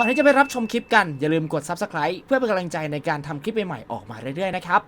ก่อนที่จะไปรับชมคลิปกันอย่าลืมกด Subscribe เพื่อเป็นกำลังใจในการทำคลิปใหม่ๆออกมาเรื่อยๆนะครับ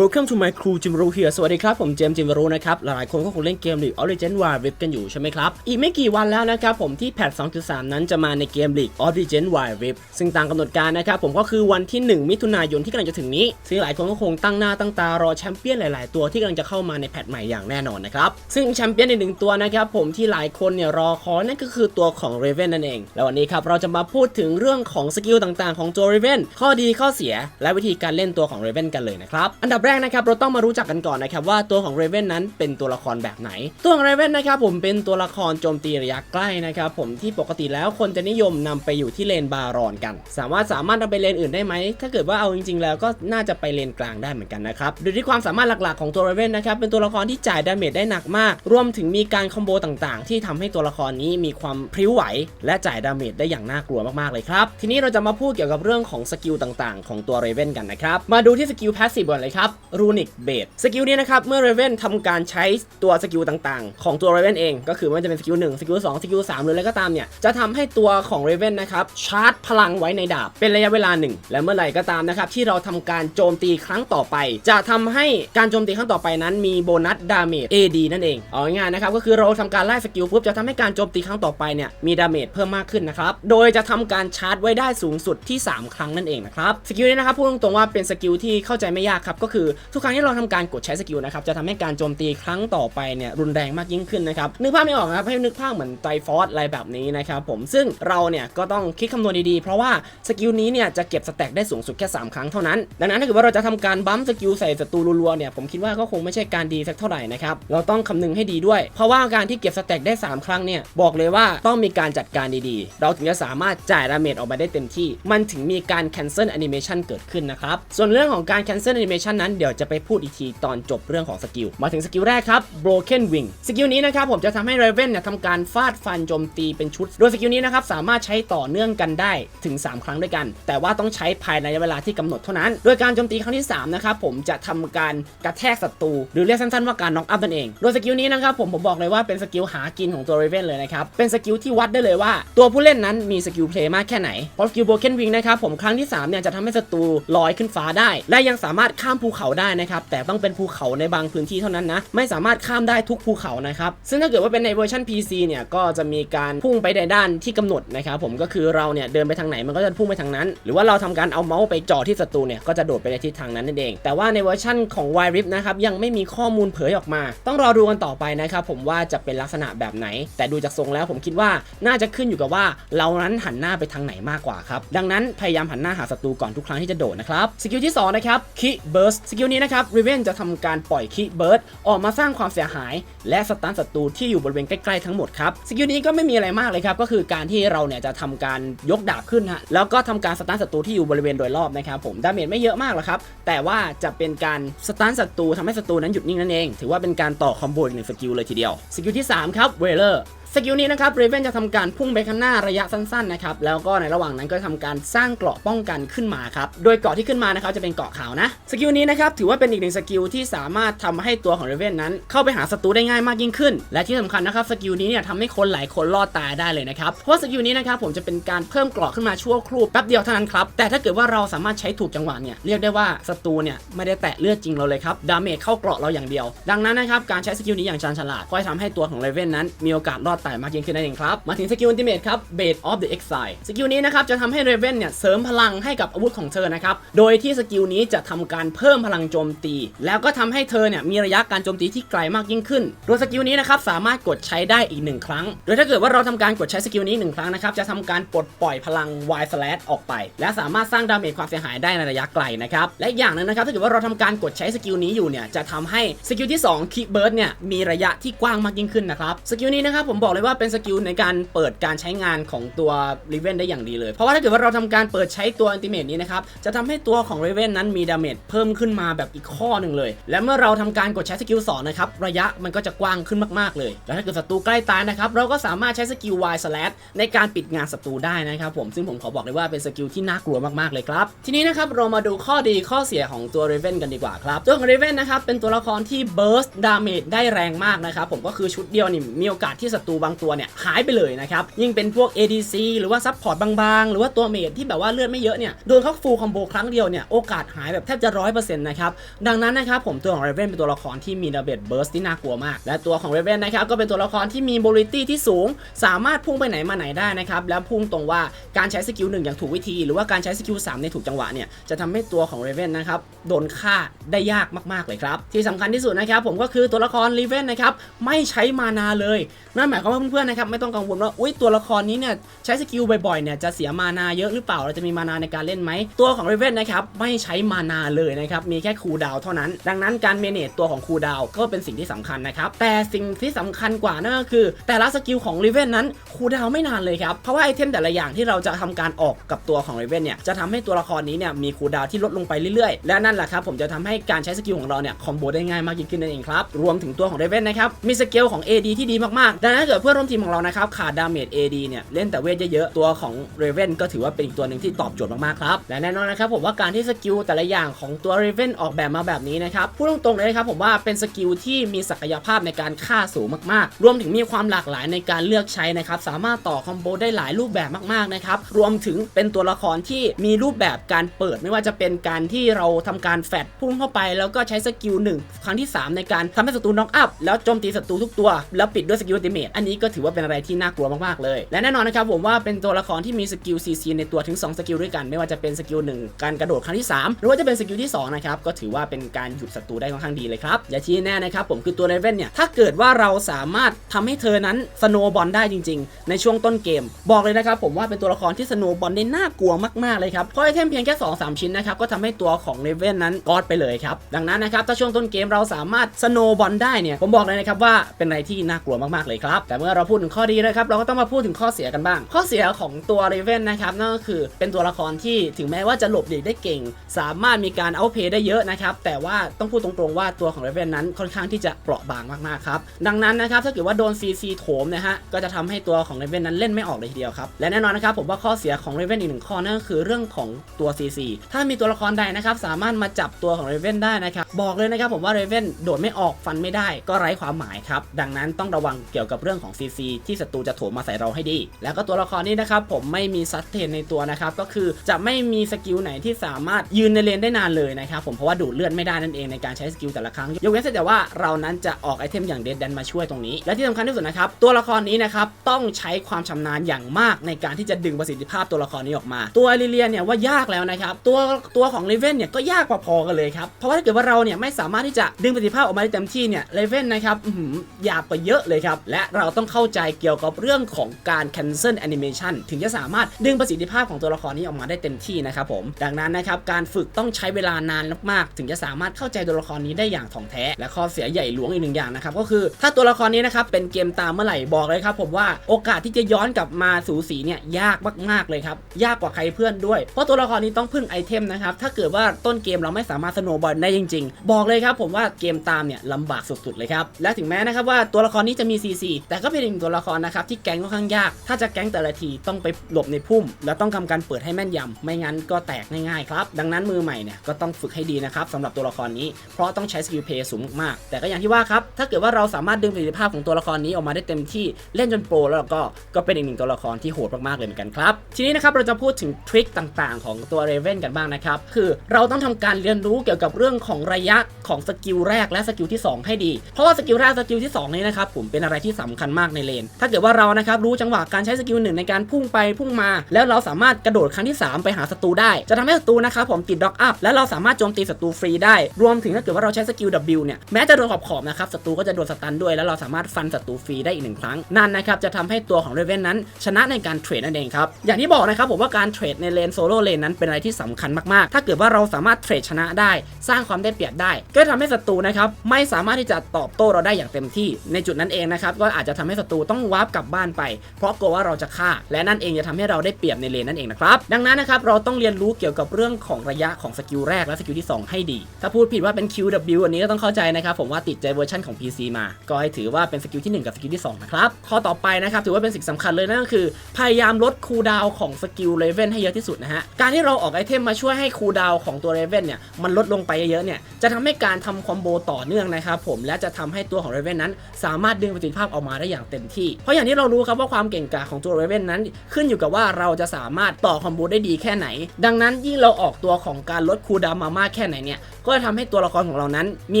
Welcome to my crew จิมรูเฮียสวัสดีครับ ผมเจมส์จิมรูนะครับ หลายๆคนก็คงเล่นเกม League of Legends Wild Rift กันอยู่ใช่ไหมครับ อีกไม่กี่วันแล้วนะครับผมที่แพท 2.3 นั้นจะมาในเกม League of Legends Wild Rift ซึ่งตามกำหนดการนะครับผมก็คือวันที่ 1 มิถุนายนที่กำลังจะถึงนี้ ซึ่งหลายคนก็คงตั้งหน้าตั้งตารอแชมเปี้ยนหลาย ๆ ตัวที่กำลังจะเข้ามาในแพทใหม่อย่างแน่นอนนะครับ ซึ่งแชมเปี้ยนอีกหนึ่งตัวนะครับผมที่หลายคนเนี่ยรอคอยนั่นก็คือตัวของ Raven นั่นเอง แล้ววันนี้ครับเราจะมาพูดถึงเรื่องของสกิลต่าง ๆ ของตัว Raven ข้อดีข้อเสีย และวิธีการเล่นตัวของ Raven กันเลยนะครับอันดับแรกนะครับเราต้องมารู้จักกันก่อนนะครับว่าตัวของ Raven นั้นเป็นตัวละครแบบไหน ตัวของ Raven นะครับผมเป็นตัวละครโจมตีระยะใกล้นะครับผมที่ปกติแล้วคนจะนิยมนำไปอยู่ที่เลนบารอนกัน สามารถสามารถนำไปเลนอื่นได้ไหมถ้าเกิดว่าเอาจริง ๆ แล้วก็น่าจะไปเลนกลางได้เหมือนกันนะครับโดยที่ความสามารถหลักๆของตัว Raven นะครับเป็นตัวละครที่จ่ายดาเมจได้หนักมาก รวมถึงมีการคอมโบต่างๆ ที่ทำให้ตัวละครนี้มีความพริ้วไหว และจ่ายดาเมจได้อย่างน่ากลัวมากๆเลยครับทีนี้เราจะมาพูดเกี่ยวกับเรื่องของสกิลต่างๆ ของตัว Raven กันนะครับมาดูที่สกิล Passive ก่อนเลยครับ Runic Bait สกิลนี้นะครับ เมื่อ Raven ทำการใช้ตัวสกิลต่างๆ ของตัว Raven เอง ก็คือไม่ว่าจะเป็นสกิล1สกิล2สกิล3หรืออะไรก็ตามเนี่ย จะทำให้ตัวของ Raven นะครับชาร์จพลังไว้ในดาบ เป็นระยะเวลาหนึ่งและเมื่อไหร่ก็ตามนะครับที่เราทำการโจมตีครั้งต่อไป จะทำให้การโจมตีครั้งต่อไปนั้นมีโบนัสดาเมจ AD นั่นเองเอาง่ายๆนะครับก็คือเราทำการไล่สกิลปุ๊บจะทำให้การโจมตีครั้งต่อไปเนี่ยมีดาเมจเพิ่มมากขึ้นนะครับโดยจะทำการชาร์จไว้ได้สูงสุดที่ 3 ครั้งนั่นเองนะครับสกิลนี้นะครับพูดตรงๆว่าเป็นสกิลที่เข้าใจไม่ยากครับก็คือทุกครั้งที่เราทำการกดใช้สกิลนะครับจะทำให้การโจมตีครั้งต่อไปเนี่ยรุนแรงมากยิ่งขึ้นนะครับนึกภาพไม่ออกนะครับให้นึกภาพเหมือนไตรฟอสอะไรแบบนี้นะครับผมซึ่งเราเนี่ยก็ต้องคิดคำนวณดีๆ เพราะว่าสกิลนี้เนี่ยจะเก็บสแต็กได้สูงสุดแค่ 3 ครั้งเท่านั้น ดังนั้นถ้าเกิดว่าเราจะทำการบัมสกิลใส่ศัตรูรัวๆเนี่ยผมคิดว่าก็คงไม่ใช่การดีสักเท่าไหร่นะครับเราต้องคำนึงให้ดีด้วย เพราะว่าการที่เก็บสแต็กได้ 3 ครั้งเนี่ยบอกเลยว่าต้องมีการจัดการดีๆ เราถึงจะสามารถจ่ายดาเมจออกมาได้เต็มที่ มันถึงมีการ cancel animation เกิดขึ้นนะครับส่วนเรื่องของการ cancel animation นั้นเดี๋ยวจะไปพูดอีกทีตอนจบเรื่องของสกิล มาถึงสกิลแรกครับ broken wing สกิลนี้นะครับผมจะทำให้ Raven เนี่ยทำการฟาดฟันโจมตีเป็นชุด โดยสกิลนี้นะครับสามารถใช้ต่อเนื่องกันได้ถึง 3 ครั้งด้วยกัน แต่ว่าต้องใช้ภายในเวลาที่กำหนดเท่านั้น โดยการโจมตีครั้งที่3นะครับผมจะทำการกระแทกศัตรูหรือเรียกสั้นๆว่าการน็อกอัพนั่นเอง โดยสกิลนี้นะครับผมผมบอกเลยว่าเป็นสกิลหากินของตัว Raven เลยนะครับ เป็นสกิลที่วัดได้เลยว่า ตัวผู้เล่นนั้นมีสกิลเพลย์มากแค่ไหน เพราะสกิล broken wing นะครับผมครั้งที่3เนี่ยจะทำให้ศัตรูลอยขึ้นฟ้าได้ และยังสามารถข้ามภูเขาได้นะครับแต่ต้องเป็นภูเขาในบางพื้นที่เท่านั้นนะไม่สามารถข้ามได้ทุกภูเขานะครับซึ่งถ้าเกิดว่าเป็นในเวอร์ชัน PC เนี่ยก็จะมีการพุ่งไปในด้านที่กำหนดนะครับผมก็คือเราเนี่ยเดินไปทางไหนมันก็จะพุ่งไปทางนั้น หรือว่าเราทำการเอาเมาส์ไปจ่อที่ศัตรูเนี่ยก็จะโดดไปในทิศทางนั้นนั่นเอง แต่ว่าในเวอร์ชันของ Wild Rift นะครับยังไม่มีข้อมูลเผยออกมา ต้องรอดูกันต่อไปนะครับผมว่าจะเป็นลักษณะแบบไหน แต่ดูจากทรงแล้วผมคิดว่าน่าจะขึ้นอยู่กับว่าเรานั้นหันหน้าไปทางไหนมากกว่าครับดังนั้นพยายามหันหน้าหาศัตรูก่อนทุกครั้งที่จะโดดนะครับสกิลที่สองนะครับคิเบิร์สสกิลนี้นะครับริเวนจะทำการปล่อยคิเบิร์สออกมาสร้างความเสียหาย และสตันศัตรูที่อยู่บริเวณใกล้ๆทั้งหมดครับสกิลนี้ก็ไม่มีอะไรมากเลยครับก็คือการที่เราเนี่ยจะทำการยกดาบขึ้นฮะแล้วก็ทำการสตันศัตรูที่อยู่บริเวณโดยรอบนะครับผมดาเมจไม่เยอะมากหรอกครับแต่ว่าจะเป็นการสตันศัตรูทำให้ศัตรูนั้นหยุดนิ่งนั่นเอง ถือว่าเป็นการต่อคอมโบอีกหนึ่งสกิลเลยทีเดียวสกิลที่สามครับเวเลอร์ สกิลนี้นะครับเรเวนจะทำการพุ่งไปข้างหน้าระยะสั้นๆนะครับแล้วก็ในระหว่างนั้นก็ทำการสร้างเกราะป้องกันขึ้นมาครับโดยเกราะที่ขึ้นมานะครับจะเป็นเกราะขาวนะสกิลนี้นะครับถือว่าเป็นอีกหนึ่งสกิลที่สามารถทำให้ตัวของเรเวนนั้น เข้าไปหาศัตรูได้ง่ายมากยิ่งขึ้น และที่สำคัญนะครับสกิลนี้เนี่ยทำให้คนหลายคนรอดตายได้เลยนะครับเพราะสกิลนี้นะครับผมจะเป็นการเพิ่มเกราะขึ้นมาชั่วครู่แป๊บเดียวเท่านั้นครับแต่ถ้าเกิดว่าเราสามารถใช้ถูกจังหวะเนี่ยเรียกได้ว่าศัตรูเนี่ยไม่ได้แตะเลือดจริงเราเลยครับดาเมจเข้าเกราะเราอย่างเดียว ดังนั้นนะครับการใช้สกิลนี้อย่างชาญฉลาดก็จะทำให้ตัวของเรเวนนั้นมีโอกาสรอดตายมากยิ่งขึ้นนั่นเองครับมาถึงสกิลอัลติเมทครับ Bait of the Exile สกิลนี้นะครับจะทำให้เรเวนเนี่ยเสริมพลังให้กับอาวุธของเธอนะครับโดยที่สกิลนี้จะทำการเพิ่มพลังโจมตี แล้วก็ทำให้เธอเนี่ยมีระยะการโจมตีที่ไกลมากยิ่งขึ้นโดยสกิลนี้นะครับสามารถกดใช้ได้อีกหนึ่งครั้ง โดยถ้าเกิดว่าเราทำการกดใช้สกิลนี้หนึ่งครั้งนะครับจะทำการปลดปล่อยพลัง Y slash ออกไป และสามารถสร้างดาเมจความเสียหายได้ในระยะไกลนะครับและอย่างหนึงนะครับถ้าเกิดว่าเราทำการกดใช้สกิลนี้อยู่เนี่ยจะทำให้สกิลที่2 Keep Burst เนี่ยมีระยะที่กว้างมากยิ่งขึ้นนะครับสกิลนี้นะครับผมบอกเลยว่าเป็นสกิลในการเปิดการใช้งานของตัว r ีเวนได้อย่างดีเลย เพราะว่าถ้าเกิดว่าเราทำการเปิดใช้ตัวอันติเมตนี้นะครับ จะทำให้ตัวของ r ีเวนนั้นมีดาเมจเพิ่มขึ้นมาแบบอีกข้อหนึ่งเลย และเมื่อเราทำการกดใช้สกิล2นะครับ ระยะมันก็จะกว้างขึ้นมากๆเลย แล้วถ้าเกิดศัตรูใกล้ตายนะครับ เราก็สามารถใช้สกิล Y slash ในการปิดงานศัตรูได้นะครับผม ซึ่งผมขอบอกเลยว่าเป็นสกิลที่น่ากลัวมากๆเลยครับ ทีนี้นะครับเรามาดูข้อดีข้อเสียของตัว Raven กันดีกว่าครับ ตัวของ Raven นะครับเป็นตัวละครที่ burst damage ได้แรงมากนะครับผมก็คือชุดเดียวนี่มีโอกาสที่ศัตรูบางตัวเนี่ยหายไปเลยนะครับยิ่งเป็นพวก ADC หรือว่าซับพอร์ตบางๆ หรือว่าตัวเมจที่แบบว่าเลือดไม่เยอะเนี่ยโดนเขาฟูลคอมโบครั้งเดียวเนี่ยโอกาสหายแบบแทบจะร้อยเปอร์เซ็นต์นะครับดังนั้นนะครับผมตัวของ Raven เป็นตัวละครที่มีดาเมจ burst ที่น่ากลัวมาก และตัวของ Raven นะครับก็เป็นตัวละครที่มี mobility ที่สูง สามารถพุ่งไปไหนมาไหนได้นะครับแล้วพุ่งตรงว่าการใช้สกิลหนึ่งอย่างถูกวิธี หรือว่าการใช้สกิล3ในถูกจังหวะเนี่ยจะทำให้ตัวของ Raven นะครับโดนฆ่าได้ยากมากๆเลยครับที่สำคัญที่สุดนะครับผมก็คือตัวละคร Raven นะครับไม่ใช้มานาเลยนั่นหมายความว่าเพื่อนๆนะครับไม่ต้องกังวลว่าอุ้ยตัวละครนี้เนี่ยใช้สกิลบ่อยๆเนี่ยจะเสียมานาเยอะหรือเปล่าเราจะมีมานาในการเล่นไหมตัวของ Raven นะครับไม่ใช้มานาเลยนะครับมีแค่คูดาวเท่านั้น ดังนั้นการเมเนจตัวของคูดาวก็เป็นสิ่งที่สำคัญนะครับแต่สิ่งที่สำคัญกว่านั่นก็คือ แต่ละสกิลของ Raven นั้นคูดาวไม่นานเลยครับเพราะว่าไอเทมแต่ละอย่างที่เราจะทำการออกกับตัวของ Raven เนี่ยจะทำให้ตัวละครนี้เนี่ยมีคูดาวที่ลดลงไปเรื่อยๆ และนั่นแหละครับผมจะทำให้การใช้สกิลของเราเนี่ยคอมโบได้ง่ายมากยิ่งขึ้นนั่นเองครับรวมถึงตัวของ Raven นะครับมีสกิลของ AD ที่ดีมากๆดังนั้นถ้าเกิดเพื่อนร่วมทีมของเรานะครับขาดดาเมจ AD เนี่ยเล่นแต่เวทเยอะๆตัวของ Raven ก็ถือว่าเป็นอีกตัวหนึ่งที่ตอบโจทย์มากๆครับและแน่นอนนะครับผมว่าการที่สกิลแต่ละอย่างของตัว Raven ออกแบบมาแบบนี้นะครับพูดตรงๆเลยนะครับผมว่าเป็นสกิลที่มีศักยภาพในการฆ่าสูงมากๆ รวมถึงมีความหลากหลายในการเลือกใช้นะครับสามารถต่อคอมโบได้หลายรูปแบบมากๆนะครับรวมถึงเป็นตัวละครที่มีรูปแบบการเปิดไม่ว่าจะเป็นการที่เราทำการแฟดพุ่งเข้าไป แล้วก็ใช้สกิลหนึ่งครั้งที่ 3 ในการทำให้ศัตรูน็อกอัพแล้วโจมตีศัตรูทุกตัว แล้วปิดด้วยสกิลอัลติเมทอันนี้ก็ถือว่าเป็นอะไรที่น่ากลัวมากๆเลย และแน่นอนนะครับผมว่าเป็นตัวละครที่มีสกิล CC ในตัวถึง 2 สกิลด้วยกัน ไม่ว่าจะเป็นสกิล1การกระโดดครั้งที่ 3 หรือว่าจะเป็นสกิลที่2นะครับก็ถือว่าเป็นการหยุดศัตรูได้ค่อนข้างดีเลยครับอย่าชี้แน่นะครับผมคือตัวเลเว่นเนี่ยถ้าเกิดว่าเราสามารถทำให้เธอนั้นสโนบอลได้จริง ๆ ในช่วงต้นเกม บอกเลยนะครับผมว่าเป็นตัวละครที่สโนบอลได้น่ากลัวมากๆเลยครับเพราะไอเทมเพียงแค่2 3 ชิ้นนะครับก็ทำให้ตัวของเลเว่นนั้นกอดไปเลยครับดังนั้นนะครับถ้าช่วงต้นเกมเราสามารถสโนบอลได้เนี่ยผมบอกเลยนะครับว่าเป็นอะไรที่น่ากลัวมากๆเลยครับแต่เมื่อเราพูดถึงข้อดีนะครับเราก็ต้องมาพูดถึงข้อเสียกันบ้าง ข้อเสียของตัวเรเวนนะครับนั่นก็คือเป็นตัวละครที่ถึงแม้ว่าจะหลบหลีกได้เก่ง สามารถมีการเอาเพย์ได้เยอะนะครับแต่ว่าต้องพูดตรงๆว่าตัวของเรเวนนั้นค่อนข้างที่จะเปราะบางมากๆครับดังนั้นนะครับถ้าเกิดว่าโดน CC โถมนะฮะก็จะทำให้ตัวของเรเวนนั้นเล่นไม่ออกเลยทีเดียวครับและแน่นอนนะครับผมว่าข้อเสียของเรเวนอีกหนึ่งข้อนั่นก็คือเรื่องของตัว CC ถ้ามีตัวละครใดนะครับสามารถมาจับตัวของเรเวนได้นะครับบอกเลยนะครับผมว่าเรเวนโดดไม่ออกฟันไม่ได้ก็ไร้ความหมายครับดังนั้นต้องระวังเกี่ยวกับเรื่องของ CC ที่ศัตรูจะโถมมาใส่เราให้ดี แล้วก็ตัวละครนี้นะครับผมไม่มีซัสเทนในตัวนะครับก็คือจะไม่มีสกิลไหนที่สามารถยืนในเลนได้นานเลยนะครับผมเพราะว่าดูดเลือดไม่ได้นั่นเองในการใช้สกิลแต่ละครั้งยกเว้นแต่ว่าเรานั้นจะออกไอเทมอย่างเดดแดนมาช่วยตรงนี้ และที่สำคัญที่สุดนะครับตัวละครนี้นะครับต้องใช้ความชำนาญอย่างมากในการที่จะดึงประสิทธิภาพตัวละครนี้ออกมา ตัวลิเลียเนี่ยว่ายากแล้วนะครับตัวตัวของเลเว่นเนี่ยก็ยากพอๆกันเลยครับเพราะว่าถ้าเกิดว่าเราเนี่ยไม่สามารถที่จะดึงประสิทธิภาพออกมาได้เต็มที่เนี่ยเลเว่นนะครับหือหยาบกว่าเยอะเลยครับและเราต้องเข้าใจเกี่ยวกับเรื่องของการ cancel animation ถึงจะสามารถดึงประสิทธิภาพของตัวละครนี้ออกมาได้เต็มที่นะครับผม ดังนั้นนะครับการฝึกต้องใช้เวลานานมากๆ ถึงจะสามารถเข้าใจตัวละครนี้ได้อย่างถ่องแท้ และข้อเสียใหญ่หลวงอีกหนึ่งอย่างนะครับก็คือถ้าตัวละครนี้นะครับเป็นเกมตามเมื่อไหร่บอกเลยครับผมว่าโอกาสที่จะย้อนกลับมาสู่สีเนี่ยยากมากๆเลยครับยากกว่าใครเพื่อนด้วย เพราะตัวละครนี้ต้องพึ่งไอเทมนะครับถ้าเกิดว่าต้นเกมเราไม่สามารถสโนบอลได้จริง ๆ บอกเลยครับผมว่าเกมตามเนี่ยลำบากสุดๆเลยครับและถึงแม้นะครับว่าตัวละครนี้จะมี CC แต่ก็เป็นอีกหนึ่งตัวละครนะครับที่แก๊งค่อนข้างยาก ถ้าจะแก๊งแต่ละทีต้องไปหลบในพุ่ม แล้วต้องทำการเปิดให้แม่นยำไม่งั้นก็แตกง่ายๆครับดังนั้นมือใหม่เนี่ยก็ต้องฝึกให้ดีนะครับสำหรับตัวละครนี้ เพราะต้องใช้สกิลเพย์สูงมากๆแต่ก็อย่างที่ว่าครับถ้าเกิดว่าเราสามารถดึงประสิทธิภาพของตัวละครนี้ออกมาได้เต็มที่เล่นจนโปรแล้วก็ก็เป็นอีกหนึ่งตัวละครที่โหดมากๆเลยเหมือนกันครับทีนี้นะครับเราจะพูดถึงทริคต่างๆ ของตัวเรเว่นกันบ้างนะครับคือเราต้องทำการเรียนรู้เกี่ยวกับเรื่องของระยะของสกิลแรกและสกิลที่สองให้ดี เพราะว่าสกิลแรกสกิลที่สองนี้นะครับผมเป็นอะไรที่สำคัญมากในเลน ถ้าเกิดว่าเรานะครับรู้จังหวะการใช้สกิลหนึ่งในการพุ่งไปพุ่งมา แล้วเราสามารถกระโดดครั้งที่ 3 ไปหาศัตรูได้ จะทำให้ศัตรูนะครับผมติดด็อกอัพและเราสามารถโจมตีศัตรูฟรีได้ รวมถึงถ้าเกิดว่าเราใช้สกิล W เนี่ยแม้จะโดนขอบขอบนะครับศัตรูก็จะโดนสตันด้วย แล้วเราสามารถฟันศัตรูฟรีได้อีกหนึ่งครั้งนั่นนะครับจะทำให้ตัวของเรเวนนั้น ชนะในการเทรดนั่นเองครับอย่างที่บอกนะครับผมว่าการเทรดในเลนโซโล่เลนนั้นเป็นอะไรที่สำคัญมากๆ ถ้าเกิดว่าเราสามารถเทรดชนะได้ สร้างความได้เปรียบได้ ก็ทำให้ศัตรูนะครับไม่สามารถที่จะตอบโต้เราได้อย่างเต็มที่ ในจุดนั้นเองนะครับก็อาจจะจะทำให้ศัตรูต้องวาร์ปกลับบ้านไป เพราะกลัวว่าเราจะฆ่า และนั่นเองจะทำให้เราได้เปรียบในเลนนั่นเองนะครับ ดังนั้นนะครับเราต้องเรียนรู้เกี่ยวกับเรื่องของระยะของสกิลแรกและสกิลที่ 2 ให้ดี ถ้าพูดผิดว่าเป็น QW อันนี้ก็ต้องเข้าใจนะครับผมว่าติดใจเวอร์ชันของ PC มา ก็ให้ถือว่าเป็นสกิลที่ 1 กับสกิลที่2นะครับ ข้อต่อไปนะครับถือว่าเป็นสิ่งสำคัญเลยนั่นก็คือ พยายามลดคูลดาวของสกิลเลเว่นให้เยอะที่สุดนะฮะ การที่เราออกไอเทมมาช่วยให้คูลดาวของตัวเลเว่นเนี่ยมันลดลงไปเยอะๆเนี่ยจะทำให้การทำคอมโบต่อเนื่องนะครับผมและจะทำให้ตัวของเลเว่นนั้น สามารถดึงประสิทธิภาพออกมาได้อย่างเต็มที่ เพราะอย่างที่เรารู้ครับว่าความเก่งกาจของตัวเลเวนนั้น ขึ้นอยู่กับว่าเราจะสามารถต่อคอมโบได้ดีแค่ไหน ดังนั้นยิ่งเราออกตัวของการลดคูลดาวมามากแค่ไหนเนี่ยก็จะทำให้ตัวละครของเรานั้น มี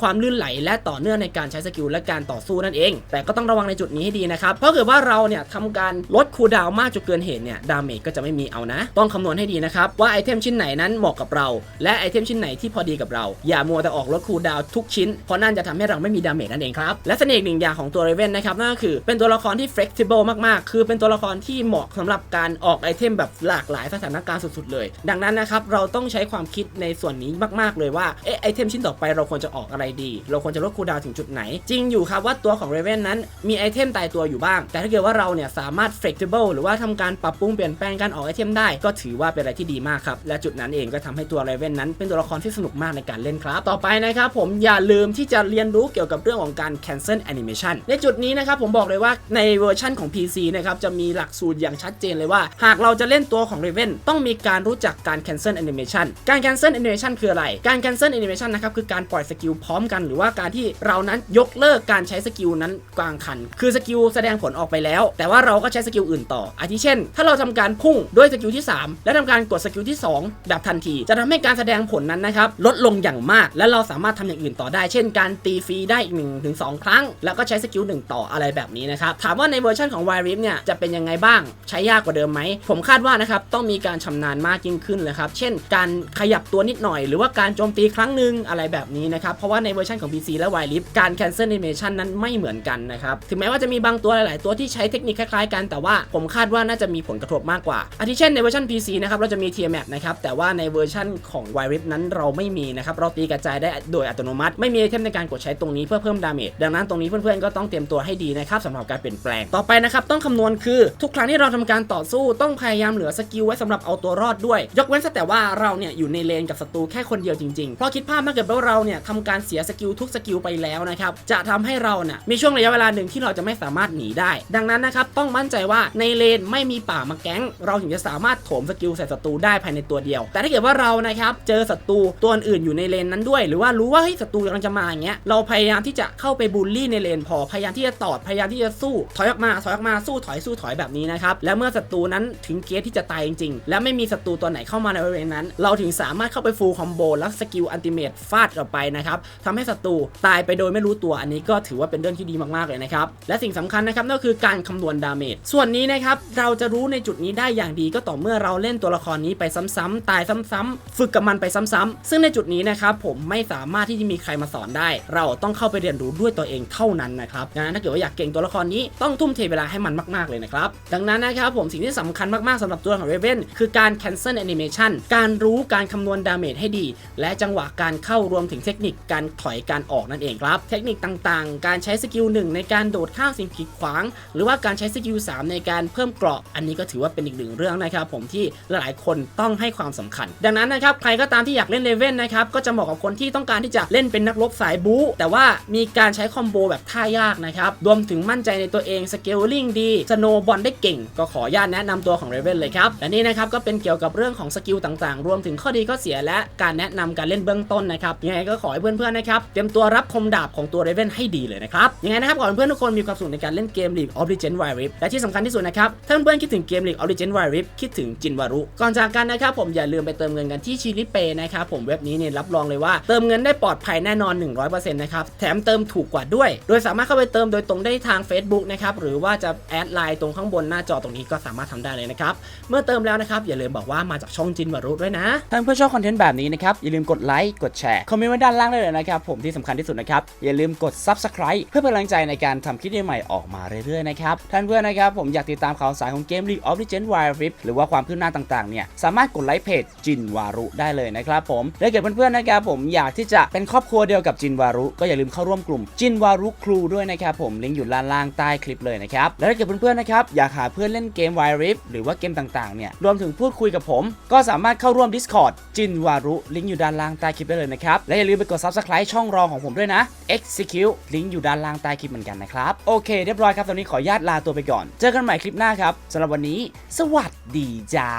ความลื่นไหลและต่อเนื่องในการใช้สกิลและการต่อสู้นั่นเอง แต่ก็ต้องระวังในจุดนี้ให้ดีนะครับ เพราะเกิดว่าเราเนี่ยทำการลดคูลดาวมากจนเกินเหตุเนี่ยดาเมจก็จะไม่มีเอานะ ต้องคำนวณให้ดีนะครับว่าไอเทมชิ้นไหนนั้นเหมาะกับเรา และไอเทมชิ้นไหนที่พอดีกับเรา อย่ามัวแต่ออกลดคูลดาวทุกชิ้นเพราะนั่นจะทำให้เราไม่มีดาเมจนั่นเองครับและเสน่ห์หนึ่งอย่างของตัวเรเวนนะครับนั่นก็คือเป็นตัวละครที่ flexible มากๆ คือเป็นตัวละครที่เหมาะสำหรับการออกไอเทมแบบหลากหลายสถานการณ์สุดๆเลย ดังนั้นนะครับเราต้องใช้ความคิดในส่วนนี้มากๆเลยว่าเอ๊ะไอเทมชิ้นต่อไปเราควรจะออกอะไรดี เราควรจะลดคูดาวถึงจุดไหน จริงอยู่ครับว่าตัวของเรเวนนั้นมีไอเทมตายตัวอยู่บ้าง แต่ถ้าเกิดว่าเราเนี่ยสามารถ flexible หรือว่าทำการปรับปรุงเปลี่ยนแปลงการออกไอเทมได้ ก็ถือว่าเป็นอะไรที่ดีมากครับและจุดนั้นเองก็ทำให้ตัวเรเวนนั้นเป็นตัวละครที่สนุกมากในการเล่นครับ ต่อไปนะครับผมอย่าลืมที่จะเรียนรู้เกี่ยวกับเรื่องของการ cancel animation ในจุดนี้นะครับผมบอกเลยว่าในเวอร์ชันของ PC นะครับจะมีหลักสูตรอย่างชัดเจนเลยว่า หากเราจะเล่นตัวของ Raven ต้องมีการรู้จักการ cancel animation การ cancel animation คืออะไร การ cancel animation นะครับคือการปล่อยสกิลพร้อมกันหรือว่าการที่เรานั้นยกเลิกการใช้สกิลนั้นกลางคัน คือสกิลแสดงผลออกไปแล้ว แต่ว่าเราก็ใช้สกิลอื่นต่อ อาทิเช่น ถ้าเราทำการพุ่งด้วยสกิลที่ 3 และทำการกดสกิลที่2แบบทันที จะทำให้การแสดงผลนั้นนะครับลดลงอย่างมาก และเราสามารถทำอย่างอื่นต่อได้ เช่น การตีฟรีได้อีก1ถึง2ครั้ง แล้วก็ใช้สกิล1ต่ออะไรแบบนี้นะครับ ถามว่าในเวอร์ชันของ Wild Rift เนี่ยจะเป็นยังไงบ้างใช้ยากกว่าเดิมไหม ผมคาดว่านะครับต้องมีการชำนาญมากยิ่งขึ้นเลยครับ เช่น การขยับตัวนิดหน่อย หรือว่าการโจมตีครั้งหนึ่งอะไรแบบนี้นะครับ เพราะว่าในเวอร์ชันของ PC และ Wild Rift การ cancel animation นั้นไม่เหมือนกันนะครับ ถึงแม้ว่าจะมีบางตัวหลาย ๆ ตัวที่ใช้เทคนิคคล้าย ๆ กันแต่ว่าผมคาดว่าน่าจะมีผลกระทบมากกว่าอาทิเช่นในเวอร์ชัน PC นะครับเราจะมี Tier Map นะครับแต่ว่าในเวอร์ชันของ Wild Rift นั้นเราไม่มีนะครับเราตีกระจายได้โดยอัตโนมัติ ไม่มีไอเทมในการกดใช้ตรงนี้เพื่อเพิ่มดาเมจดังนั้นตรงนี้เพื่อน ๆ ก็ต้องเตรียมตัวให้ดีนะครับสำหรับการเปลี่ยนแปลงต่อไปนะครับต้องคำนวณคือทุกครั้งที่เราทำการต่อสู้ต้องพยายามเหลือสกิลไว้สำหรับเอาตัวรอดด้วย ยกเว้นแต่ว่าเราเนี่ยอยู่ในเลนกับศัตรูแค่คนเดียวจริงๆเพราะคิดภาพถ้าเกิดว่าเราเนี่ยทำการเสียสกิลทุกสกิลไปแล้วนะครับจะทำให้เราเนี่ยมีช่วงระยะเวลาหนึ่งที่เราจะไม่สามารถหนีได้ ดังนั้นนะครับต้องมั่นใจว่าในเลนไม่มีป่ามาแก๊ง เราถึงจะสามารถโถมสกิลใส่ศัตรูได้ภายในตัวเดียว แต่ถ้าเกิดว่าเรานะครับเจอศัตรูตัวอื่นอยู่ในเลนนั้นด้วย หรือว่ารู้ว่าเฮ้ยศัตรูกำลังจะมาอย่างเงี้ยเราพยายามที่จะเข้าไปบูลลี่ในเลนพอพยายามที่จะตอดพยายามที่จะสู้ถอยออกมาถอยออกมาสู้ถอยสู้ถอยแบบนี้นะครับและเมื่อศัตรูนั้นถึงเกตที่จะตายจริงๆ และไม่มีศัตรูตัวไหนเข้ามาในบริเวณนั้น เราถึงสามารถเข้าไปฟูลคอมโบแล้วสกิลอันติเมตฟาดออกไปนะครับทำให้ศัตรูตายไปโดยไม่รู้ตัวอันนี้ก็ถือว่าเป็นเรื่องที่ดีมากๆเลยนะครับและสิ่งสำคัญนะครับนั่นก็คือการคำนวณดาเมจส่วนนี้นะครับเราจะรู้ในจุดนี้ได้อย่างดีก็ต่อเมื่อเราเล่นตัวละครนี้ไปซ้ำๆตายซ้ำๆฝึกกับมันไปซ้ำๆซึ่งในจุดนี้นะครับผมไม่สามารถที่จะมีใครมาสอนได้ เราต้องเข้าไปเรียนรู้ด้วยตัวเองเท่านั้นนะครับงั้นถ้าเกิดว่าอยากเก่งตัวละครนี้ต้องทุ่มเทเวลาให้มันมาก ๆ เลยนะครับ ดังนั้นนะครับผมสิ่งที่สำคัญมาก ๆสำหรับตัวของ Raven คือการ cancel animation การรู้การคำนวณดาเมจให้ดี และจังหวะการเข้ารวมถึงเทคนิคการถอยการออกนั่นเองครับ เทคนิคต่างๆ การใช้สกิลหนึ่งในการโดดข้ามสิ่งกีดขวาง หรือว่าการใช้สกิล3ในการเพิ่มเกราะ อันนี้ก็ถือว่าเป็นอีกหนึ่งเรื่องนะครับผมที่หลายคนต้องให้ความสำคัญ ดังนั้นนะครับใครก็ตามที่อยากเล่นเลเวนนะครับก็จะเหมาะกับคนที่ต้องการที่จะเล่นเป็นนักรบสายบู๊แต่ว่ามีการใช้คอมโบแบบท่ายากนะครับรวมถึงมั่นใจในตัวเองสเกลลิงดีสโนบอลได้เก่ง ก็ขออนุญาตแนะนำตัวของเรเวนเลยครับและนี่นะครับก็เป็นเกี่ยวกับเรื่องของสกิลต่างๆ รวมถึงข้อดีข้อเสียและการแนะนำการเล่นเบื้องต้นนะครับยังไงก็ขอให้เพื่อนๆนะครับเตรียมตัวรับคมดาบของตัวเรเวนให้ดีเลยนะครับยังไงนะครับขอให้เพื่อนๆทุกคนมีความสุขในการเล่นเกม League of Legends Wild Rift และที่สำคัญที่สุดนะครับถ้าเพื่อนๆคิดถึงเกม League of Legends Wild Rift คิดถึงจินวารุก่อนจากกันนะครับผมอย่าลืมไปเติมเงินกันที่ชิลิเปนะครับผมเว็บนี้เนี่ยรับรองเลยว่าเติมเงินได้ปลอดภัยแน่นอน 100%นะครับแถมเติมถูกกว่าด้วย โดยสามารถเข้าไปเติมโดยตรงได้ทาง Facebook นะครับหรือว่าจะแอดไลน์ตรงข้างบนหน้าจอตรงนี้ก็สามารถทำได้เลยนะครับ เมื่อเติมแล้วนะครับอย่าลืมบอกว่ามาจากช่องจินวารุด้วยนะถ้านเพื่อนชอบคอนเทนต์แบบนี้นะครับอย่าลืมกดไลค์กดแชร์คอมเมนต์ไว้ด้านล่างได้เลยนะครับผมที่สำคัญที่สุดนะครับอย่าลืมกด Subscribe เพื่อเป็นกำลังใจในการทำคลิปใหม่ออกมาเรื่อยๆนะครับท่านเพื่อนนะครับผมอยากติดตามข่าวสารของเกม League of Legends Wild Rift หรือว่าความคืบหน้าต่างๆเนี่ยสามารถกดไลค์เพจจินวารุได้เลยนะครับผมและเกิดเพื่อนๆนะครับผมอยากที่จะเป็นครอบครัวเดียวกับจินวารุก็อย่าลืมเข้าร่วมกลุ่มจินวารุครูด้วยนะครับผมลิงก์อยู่ด้านล่างใต้คลิปเลยนะครับ และถ้าเกิดเพื่อนๆนะครับอยากหาเพื่อนเล่นเกม Wild Rift หรือว่าเกมต่างๆเนี่ยรวมถึงพูดคุยกับผม ก็สามารถเข้าร่วม Discord จินวารุลิงก์อยู่ด้านล่างใต้คลิปได้เลยนะครับ และอย่าลืมไปกด Subscribe ช่องรองของผมด้วยนะ Execute ลิงก์อยู่ด้านล่างใต้คลิปเหมือนกันนะครับโอเคเรียบร้อยครับตอนนี้ขออนุญาตลาตัวไปก่อน เจอกันใหม่คลิปหน้าครับสำหรับวันนี้ สวัสดีจ้า